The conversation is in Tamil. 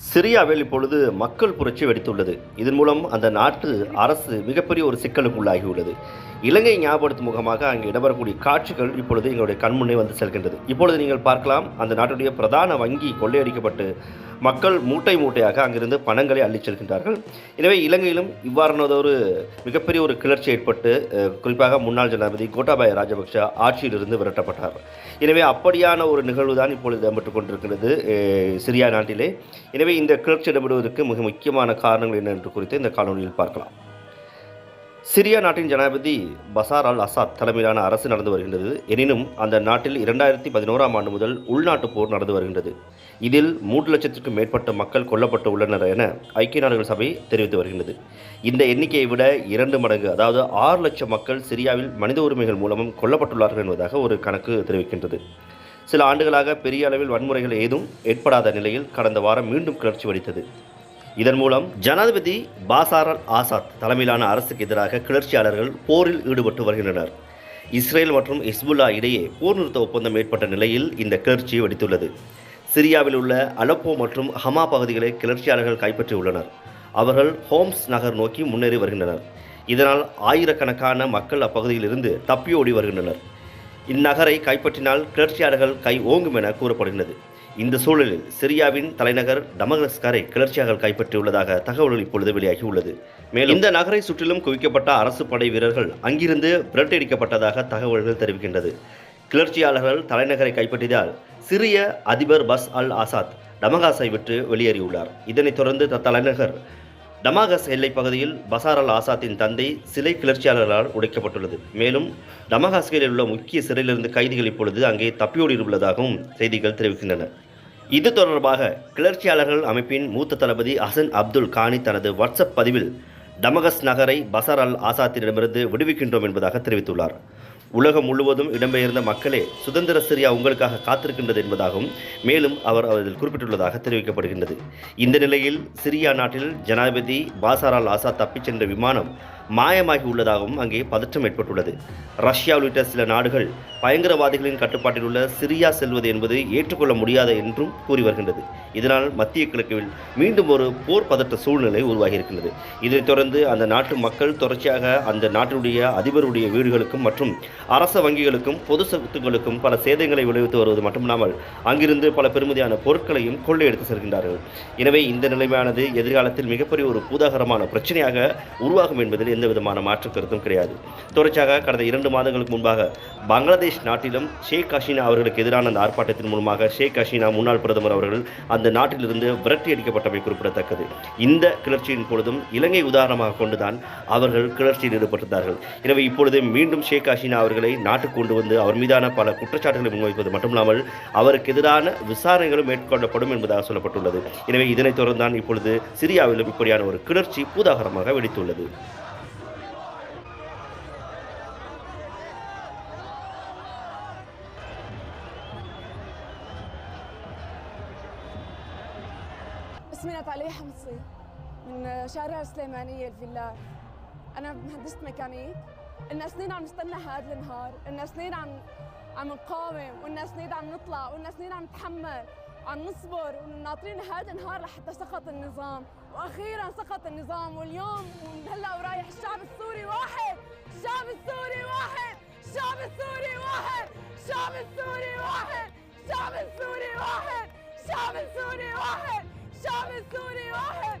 சிரியாவில் இப்பொழுது மக்கள் புரட்சி வெடித்துள்ளது. இதன் மூலம் அந்த நாட்டு அரசு மிகப்பெரிய ஒரு சிக்கலுக்கு உள்ளாகியுள்ளது இலங்கை ஞாபகப்படுத்தும் முகமாக அங்கே இடம்பெறக்கூடிய காட்சிகள் இப்பொழுது எங்களுடைய கண்முன்னே வந்து செல்கின்றது. இப்பொழுது நீங்கள் பார்க்கலாம் அந்த நாட்டுடைய பிரதான வங்கி கொள்ளையடிக்கப்பட்டு மக்கள் மூட்டை மூட்டையாக அங்கிருந்து பணங்களை அள்ளிச் செல்கின்றார்கள். எனவே இலங்கையிலும் இவ்வாறானதொரு மிகப்பெரிய ஒரு கிளர்ச்சி ஏற்பட்டு குறிப்பாக முன்னாள் ஜனாதிபதி கோட்டாபாய ராஜபக்ஷ ஆட்சியிலிருந்து விரட்டப்பட்டார். எனவே அப்படியான ஒரு நிகழ்வு தான் இப்பொழுது இடம்பெற்றுக் கொண்டிருக்கிறது சிரியா நாட்டிலே. எனவே இந்த கிளர்ச்சி இடம்பெறுவதற்கு மிக முக்கியமான காரணங்கள் என்ன என்று குறித்து இந்த காணொலியில் பார்க்கலாம். சிரியா நாட்டின் ஜனாதிபதி பசார் அல் அசாத் தலைமையிலான அரசு நடந்து வருகின்றது. எனினும் அந்த நாட்டில் இரண்டாயிரத்தி பதினோராம் ஆண்டு முதல் உள்நாட்டுப் போர் நடந்து வருகின்றது. இதில் மூன்று லட்சத்திற்கும் மேற்பட்ட மக்கள் கொல்லப்பட்டு உள்ளனர் என ஐக்கிய நாடுகள் சபை தெரிவித்து வருகின்றது. இந்த எண்ணிக்கையை விட இரண்டு மடங்கு அதாவது ஆறு லட்சம் மக்கள் சிரியாவில் மனித உரிமைகள் மூலமும் கொல்லப்பட்டுள்ளார்கள் என்பதாக ஒரு கணக்கு தெரிவிக்கின்றது. சில ஆண்டுகளாக பெரிய அளவில் வன்முறைகள் ஏதும் ஏற்படாத நிலையில் கடந்த வாரம் மீண்டும் கிளர்ச்சி வெடித்தது. இதன் மூலம் ஜனாதிபதி பாசார் அல் ஆசாத் தலைமையிலான அரசுக்கு எதிராக கிளர்ச்சியாளர்கள் போரில் ஈடுபட்டு வருகின்றனர். இஸ்ரேல் மற்றும் இஸ்புல்லா இடையே போர் நிறுத்த ஒப்பந்தம் ஏற்பட்ட நிலையில் இந்த கிளர்ச்சி வெடித்துள்ளது. சிரியாவில் உள்ள அலப்போ மற்றும் ஹமா பகுதிகளை கிளர்ச்சியாளர்கள் கைப்பற்றியுள்ளனர். அவர்கள் ஹோம்ஸ் நகர் நோக்கி முன்னேறி வருகின்றனர். இதனால் ஆயிரக்கணக்கான மக்கள் அப்பகுதியிலிருந்து தப்பியோடி வருகின்றனர். இந்நகரை கைப்பற்றினால் கிளர்ச்சியாளர்கள் கை ஓங்கும் என கூறப்படுகிறது இந்த சூழலில் சிரியாவின் தலைநகர் டமஸ்கரை கிளர்ச்சியாளர்கள் கைப்பற்றியுள்ளதாக தகவல்கள் இப்பொழுது வெளியாகியுள்ளது. மேலும் இந்த நகரை சுற்றிலும் குவிக்கப்பட்ட அரசு படை வீரர்கள் அங்கிருந்து விரட்டடிக்கப்பட்டதாக தகவல்கள் தெரிவிக்கின்றது. கிளர்ச்சியாளர்கள் தலைநகரை கைப்பற்றியதால் சிரிய அதிபர் பஸ் அல் ஆசாத் டமகாஸை விட்டு வெளியேறியுள்ளார். இதனைத் தொடர்ந்து தலைநகர் டமாகஸ் எல்லைப் பகுதியில் பசார் அல் ஆசாத்தின் தந்தை சிலை கிளர்ச்சியாளர்களால் உடைக்கப்பட்டுள்ளது. மேலும் டமகாஸ்கில் உள்ள முக்கிய சிறையிலிருந்து கைதிகள் இப்பொழுது அங்கே தப்பியோடியுள்ளதாகவும் செய்திகள் தெரிவிக்கின்றன. இது தொடர்பாக கிளர்ச்சியாளர்கள் அமைப்பின் மூத்த தளபதி ஹசன் அப்துல் கானி தனது வாட்ஸ்அப் பதிவில் டமகஸ் நகரை பசார் அல் ஆசாத்திடமிருந்து விடுவிக்கின்றோம் என்பதாக தெரிவித்துள்ளார். உலகம் முழுவதும் இடம்பெயர்ந்த மக்களே சுதந்திர சிரியா உங்களுக்காக காத்திருக்கின்றது என்பதாகவும் மேலும் அவர் அதில் குறிப்பிட்டுள்ளதாக தெரிவிக்கப்படுகின்றது. இந்த நிலையில் சிரியா நாட்டில் ஜனாதிபதி பாசார் அல் ஆசாத் தப்பிச் சென்ற விமானம் மாயமாகி உள்ளதாகவும் அங்கே பதற்றம் ஏற்பட்டுள்ளது. ரஷ்யா உள்ளிட்ட சில நாடுகள் பயங்கரவாதிகளின் கட்டுப்பாட்டில் உள்ள சிரியா செல்வது என்பது ஏற்றுக்கொள்ள முடியாது என்றும் கூறி வருகின்றது. இதனால் மத்திய கிழக்கில் மீண்டும் ஒரு போர் பதற்ற சூழ்நிலை உருவாகியிருக்கின்றது. இதைத் தொடர்ந்து அந்த நாட்டு மக்கள் தொடர்ச்சியாக அந்த நாட்டினுடைய அதிபருடைய வீடுகளுக்கும் மற்றும் அரச வங்கிகளுக்கும் பொது சொத்துக்களுக்கும் பல சேதங்களை விளைவித்து வருவது மட்டுமில்லாமல் அங்கிருந்து பல பெருமதியான பொருட்களையும் கொள்ளையெடுத்து செல்கின்றார்கள். எனவே இந்த நிலைமையானது எதிர்காலத்தில் மிகப்பெரிய ஒரு பூதாகரமான பிரச்சனையாக உருவாகும் என்பதில் எந்த விதமான மாற்று கருத்தும் கிடையாது. தொடர்ச்சியாக கடந்த இரண்டு மாதங்களுக்கு முன்பாக பங்களாதேஷ் நாட்டிலும் ஷேக் ஹசீனா அவர்களுக்கு எதிரான அந்த ஆர்ப்பாட்டத்தின் மூலமாக ஷேக் ஹசீனா முன்னாள் பிரதமர் அவர்கள் அந்த நாட்டிலிருந்து விரட்டி அடிக்கப்பட்டமை குறிப்பிடத்தக்கது. இந்த கிளர்ச்சியின் பொழுதும் இலங்கை உதாரணமாக கொண்டுதான் அவர்கள் கிளர்ச்சியில் ஈடுபட்டிருந்தார்கள். எனவே இப்பொழுது மீண்டும் ஷேக் ஹசீனா அவர்களை நாட்டுக்கு கொண்டு வந்து அவர் மீதான பல குற்றச்சாட்டுகளை முன்வைப்பது மட்டுமில்லாமல் அவருக்கு எதிரான விசாரணைகளும் மேற்கொள்ளப்படும் என்பதாக சொல்லப்பட்டுள்ளது. எனவே இதனைத் தொடர்ந்து தான் இப்பொழுது சிரியாவிலும் இப்படியான ஒரு கிளர்ச்சி பூதாகரமாக வெடித்துள்ளது. اسمي ناتاليا حمصي من شارع السليمانية الفيلات أنا مهندسة ميكانيك. إلنا سنين عم نستنى هذا النهار. إلنا سنين عم عم نقاوم وإلنا سنين عم نطلع وإلنا سنين عم نتحمل وعم نصبر وناطرين هذا النهار لحتى سقط النظام. وأخيرا سقط النظام واليوم ومن هلأ ورايح الشعب السوري واحد. الشعب السوري واحد. الشعب السوري واحد. الشعب السوري واحد. الشعب السوري واحد. الشعب السوري واحد. الشعب السوري واحد.